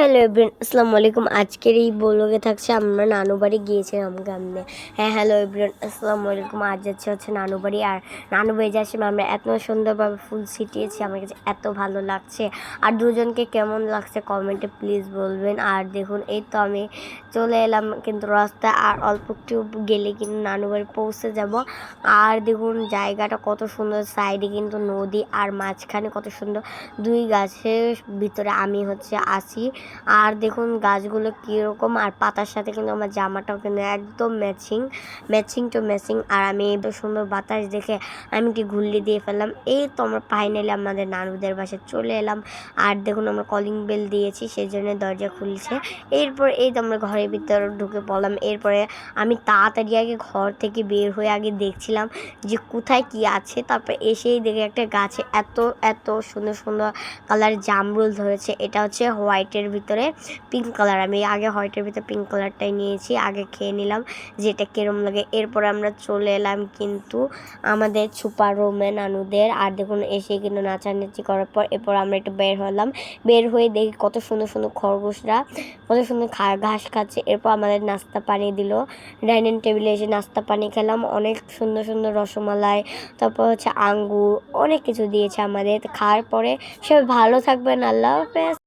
Hello everyone আসসালামু আলাইকুম। আজকের এই ব্লগে থাকছে আমরা নানু বাড়ি গিয়েছিলাম গ্রামে। হ্যাঁ হ্যালো এভরিন আসসালামু আলাইকুম। আজ যাচ্ছে হচ্ছে নানু বাড়ি। আর নানু বাড়ি যাচ্ছি আমরা এত সুন্দরভাবে ফুল ছিটিয়েছি, আমার কাছে এত ভালো লাগছে। আর দুজনকে কেমন লাগছে কমেন্টে প্লিজ বলবেন। আর দেখুন, এই তো আমি চলে এলাম কিন্তু রাস্তায়, আর অল্প একটু গেলে কিন্তু নানু বাড়ি পৌঁছে যাব। আর দেখুন, জায়গাটা কত সুন্দর, সাইডে কিন্তু নদী, আর মাঝখানে কত সুন্দর দুই গাছের ভিতরে আমি হচ্ছে আসি আর দেখুন গাছগুলো কীরকম, আর পাতার সাথে কিন্তু আমার জামাটাও কিন্তু একদম ম্যাচিং ম্যাচিং টু ম্যাচিং। আর আমি এত সুন্দর বাতাস দেখে আমি কি ঘুরলি দিয়ে ফেললাম। এই তো আমরা ফাইনালি আমাদের নানুদের বাসায় চলে এলাম। আর দেখুন আমরা কলিং বেল দিয়েছি সেই জন্য দরজা খুলছে। এরপর এই তো আমরা ঘরের ভিতরে ঢুকে পড়লাম। এরপরে আমি তাড়াতাড়ি আগে ঘর থেকে বের হয়ে আগে দেখছিলাম যে কোথায় কি আছে। তারপর এসেই দেখে একটা গাছে এত এত সুন্দর সুন্দর কালার জামরুল ধরেছে। এটা হচ্ছে হোয়াইটের ভিতরে পিঙ্ক কালার আমি আগে হোয়াইটের ভিতরে পিঙ্ক কালারটাই নিয়েছি, আগে খেয়ে নিলাম, যেটা কিরম লাগে। এরপর আমরা চলে এলাম কিন্তু আমাদের সুপার রুমে নানুদের আর দেখুন এসে কিন্তু নাচানাচি করার পর এরপর আমরা একটু বের হলাম। বের হয়ে দেখি কত সুন্দর সুন্দর খরগোশরা, কত সুন্দর খা ঘাস খাচ্ছে। এরপর আমাদের নাস্তা পানি দিল। ডাইনিং টেবিলে এসে নাস্তা পানি খেলাম। অনেক সুন্দর সুন্দর রসমালাই, তারপর হচ্ছে আঙ্গুর, অনেক কিছু দিয়েছে আমাদের। খাওয়ার পরে সে ভালো থাকবেন। আল্লাহ হাফেজ।